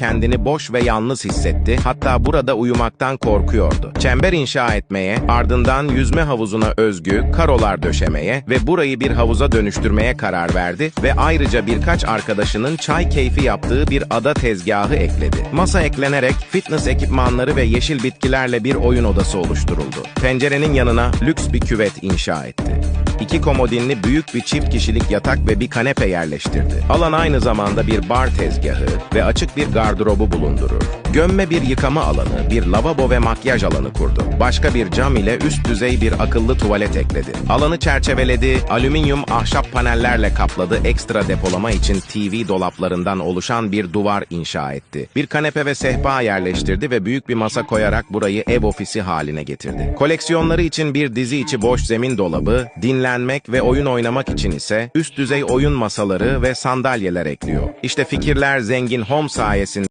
kendini boş ve yalnız hissetti. Hatta burada uyumaktan korkuyordu. Çember inşa etmeye, ardından yüzme havuzuna özgü karolar döşemeye ve burayı bir havuza dönüştürmeye karar verdi ve ayrıca birkaç arkadaşının çay keyfi yaptığı bir ada tezgahı ekledi. Masa eklenerek fitness ekipmanları ve yeşil bitkilerle bir oyun odası oluşturuldu. Pencerenin yanına lüks bir küvet inşa etti. İki komodinli büyük bir çift kişilik yatak ve bir kanepe yerleştirdi. Alan aynı zamanda bir bar tezgahı ve açık bir gardırobu bulundurur. Gömme bir yıkama alanı, bir lavabo ve makyaj alanı kurdu. Başka bir cam ile üst düzey bir akıllı tuvalet ekledi. Alanı çerçeveledi, alüminyum ahşap panellerle kapladı, ekstra depolama için TV dolaplarından oluşan bir duvar inşa etti. Bir kanepe ve sehpa yerleştirdi ve büyük bir masa koyarak burayı ev ofisi haline getirdi. Koleksiyonları için bir dizi içi boş zemin dolabı, dinlenmek ve oyun oynamak için ise üst düzey oyun masaları ve sandalyeler ekliyor. İşte fikirler zengin home sayesinde